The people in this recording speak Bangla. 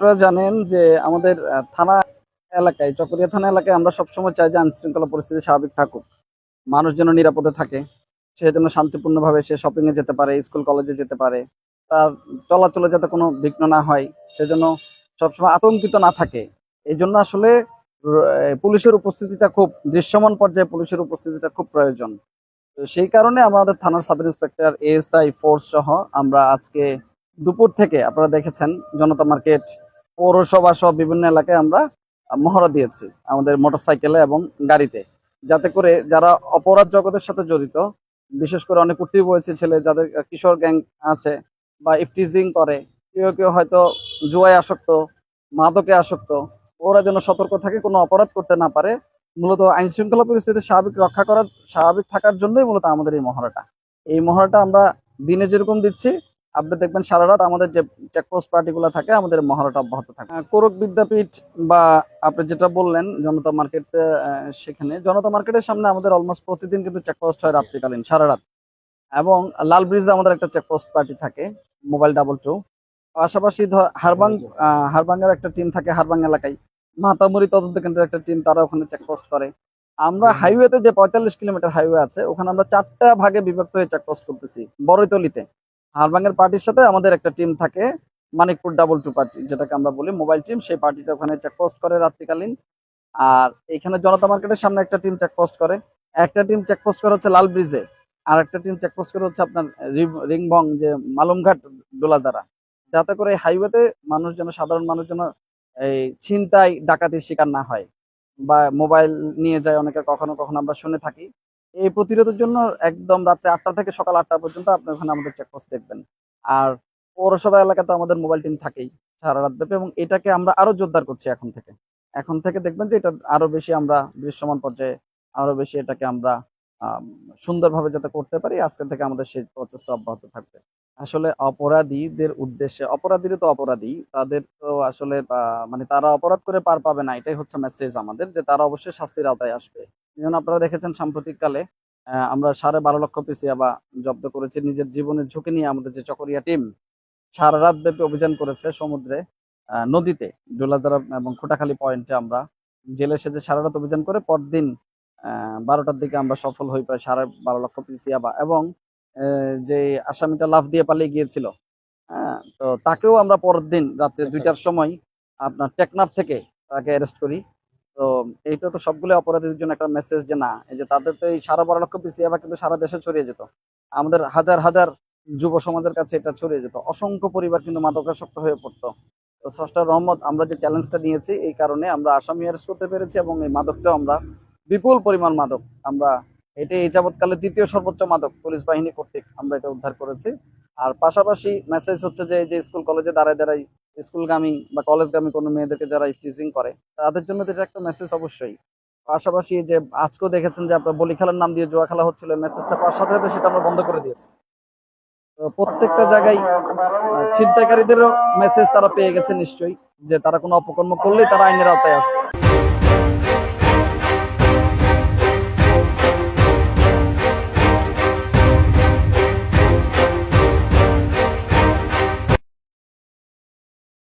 আপনারা জানেন যে আমাদের থানা এলাকায়, চকরিয়া থানা এলাকায় আমরা সবসময় চাই যে আইন শৃঙ্খলা পরিস্থিতি স্বাভাবিক থাকুক। মানুষ যেন নিরাপদে থাকে, সে যেন শান্তিপূর্ণভাবে সে শপিং এ যেতে পারে স্কুল কলেজে যেতে পারে, তার চলাচলে যাতে কোনো বিঘ্ন না হয় সেজন্য সবসময় আতঙ্কিত না থাকে। এই জন্য আসলে পুলিশের উপস্থিতিটা খুব, দৃশ্যমান পর্যায়ে পুলিশের উপস্থিতিটা খুব প্রয়োজন। তো সেই কারণে আমাদের থানার সাব ইন্সপেক্টর এএসআই ফোর্স সহ আমরা আজকে দুপুর থেকে আপনারা দেখেছেন, জনতা মার্কেট পৌরসভা সহ বিভিন্ন এলাকায় আমরা মহড়া দিয়েছি আমাদের মোটরসাইকেলে এবং গাড়িতে। যাতে করে যারা অপরাধ জগতের সাথে জড়িত, বিশেষ করে অনেক উঠতি বয়সী ছেলে, যাদের কিশোর গ্যাং আছে বা ইফটিজিং করে, কেউ কেউ হয়তো জুয়ায় আসক্ত, মাদকে আসক্ত, ওরা যেন সতর্ক থাকে, কোনো অপরাধ করতে না পারে, মূলত আইন শৃঙ্খলা পরিস্থিতি স্বাভাবিক রক্ষা করার, স্বাভাবিক থাকার জন্যই মূলত আমাদের এই মহড়াটা। এই মহড়াটা আমরা দিনে যেরকম দিচ্ছি আপনি দেখবেন সারা রাত আমাদের যে চেকপোস্ট পার্টিগুলো থাকে আমাদের মহড়াটা অব্যাহত থাকে। কোরক বিদ্যাপীঠ বা আপনি যেটা বললেন জনতা মার্কেট সেখানে জনতা মার্কেটের সামনে আমাদের অলমোস্ট প্রতিদিন কিন্তু চেকপোস্ট হয় রাত্রিকালীন সারা রাত। এবং লাল ব্রিজে আমাদের একটা চেকপোস্ট পার্টি থাকে মোবাইল ডাবল টু পাশাপাশি ধ- হারবাং হারবাংয়ের একটা টিম থাকে হারবাং এলাকায়। মাতামুরি তদন্ত কেন্দ্রের একটা টিম তারা ওখানে চেকপোস্ট করে। আমরা হাইওয়েতে যে পঁয়তাল্লিশ কিলোমিটার হাইওয়ে আছে ওখানে আমরা চারটা ভাগে বিভক্ত হয়ে চেকপোস্ট করতেছি বড়ইতলিতে। হারবাংয়ের পার্টির সাথে আমাদের একটা টিম থাকে, মানিকপুর ডাবল টু পার্টি যেটাকে আমরা বলি মোবাইল টিম সেই পার্টিটা ওখানে চেকপোস্ট করে রাত্রিকালীন। আর এখানে জনতা মার্কেটের সামনে একটা টিম চেকপোস্ট করে। একটা টিম চেকপোস্ট করে হচ্ছে লাল ব্রিজে, আর একটা টিম চেকপোস্ট করে হচ্ছে আপনার রি- রিংবং যে মালুমঘাট ডোলাজারা যাতে করে হাইওয়েতে মানুষ যেন, সাধারণ মানুষ যেন এই ছিনতাই, ডাকাতির শিকার না হয়। বা মোবাইল নিয়ে যায় অনেকে, কখনো কখনো আমরা শুনে থাকি। এই প্রতিরোধের জন্য একদম রাত্রে আটটা থেকে সকাল আটটা পর্যন্ত আপনি ওখানে আমাদের চেকপোস্ট দেখবেন। আর পৌরসভা এলাকাতে আমাদের মোবাইল টিম থাকেই সারা রাত ব্যাপী এবং এটাকে আমরা আরও জোরদার করছি এখন থেকে। এখন থেকে দেখবেন যে এটা আরও বেশি আমরা দৃশ্যমান পর্যায়ে আরও বেশি এটাকে আমরা আম, সুন্দরভাবে যাতে করতে পারি আজকে থেকে আমাদের সেই প্রচেষ্টা অব্যাহত থাকবে। আসলে অপরাধীদের উদ্দেশ্যে অপরাধীরা তো অপরাধী তাদের তো আসলে মানে তারা অপরাধ করে পার পাবে না এটাই হচ্ছে মেসেজ আমাদের যে তারা অবশ্যই শাস্তির আওতায় আসবে। যেমন আপনারা দেখেছেন সাম্প্রতিককালে আমরা সাড়ে বারো লক্ষ পিসি আবা জব্দ করেছি। নিজের জীবনের ঝুঁকি নিয়ে আমাদের যে চকরিয়া টিম সারা রাত ব্যাপী অভিযান করেছে সমুদ্রে নদীতে ডোলাজারা এবং খোটাখালী পয়েন্টে আমরা জেলে সেজে সারা রাত অভিযান করে পরদিন আহ, বারোটার দিকে আমরা সফল হই প্রায় সাড়ে বারো লক্ষ পিসি আবা এবং যে আসামিটা লাফ দিয়ে পালিয়ে গিয়েছিল হ্যাঁ তো তাকেও আমরা পরের দিন রাত্রে দুইটার সময় আপনার টেকনাফ থেকে তাকে অ্যারেস্ট করি। তো এইটা তো সবগুলো অপরাধীদের জন্য একটা মেসেজ যে না, এই যে তাদের তো এই সারা বারো লক্ষ পিসি আবার কিন্তু সারা দেশে ছড়িয়ে যেত। আমাদের হাজার হাজার যুব সমাজের কাছে এটা ছড়িয়ে যেত। অসংখ্য পরিবার কিন্তু মাদকাসক্ত হয়ে পড়তো। তো ষষ্ঠা রহমত, আমরা যে চ্যালেঞ্জটা নিয়েছি, এই কারণে আমরা আসামি অ্যারেস্ট করতে পেরেছি এবং এই মাদকটাও আমরা বিপুল পরিমাণ মাদক, আমরা এটা এই যাবৎকালে দ্বিতীয় সর্বোচ্চ মাদক পুলিশ বাহিনী কর্তৃক আমরা এটা উদ্ধার করেছি। আর পাশাপাশি মেসেজ হচ্ছে যে, এই যে স্কুল কলেজে দাঁড়ায় দাঁড়াই স্কুলগামী বা কলেজগামী কোনো মেয়েদেরকে যারা স্টিচিং করে, তাদের জন্য তো এটা একটা মেসেজ অবশ্যই। পাশাপাশি যে আজকেও দেখেছেন যে আপনার বলি খেলার নাম দিয়ে জুয়া খেলা হচ্ছিল মেসেজটা পাওয়ার সাথে সাথে সেটা আমরা বন্ধ করে দিয়েছি। তো প্রত্যেকটা জায়গায় ছিনতাইকারীদেরও মেসেজ তারা পেয়ে গেছে নিশ্চয়ই, যে তারা কোনো অপকর্ম করলেই তারা আইনের আওতায় আসবে।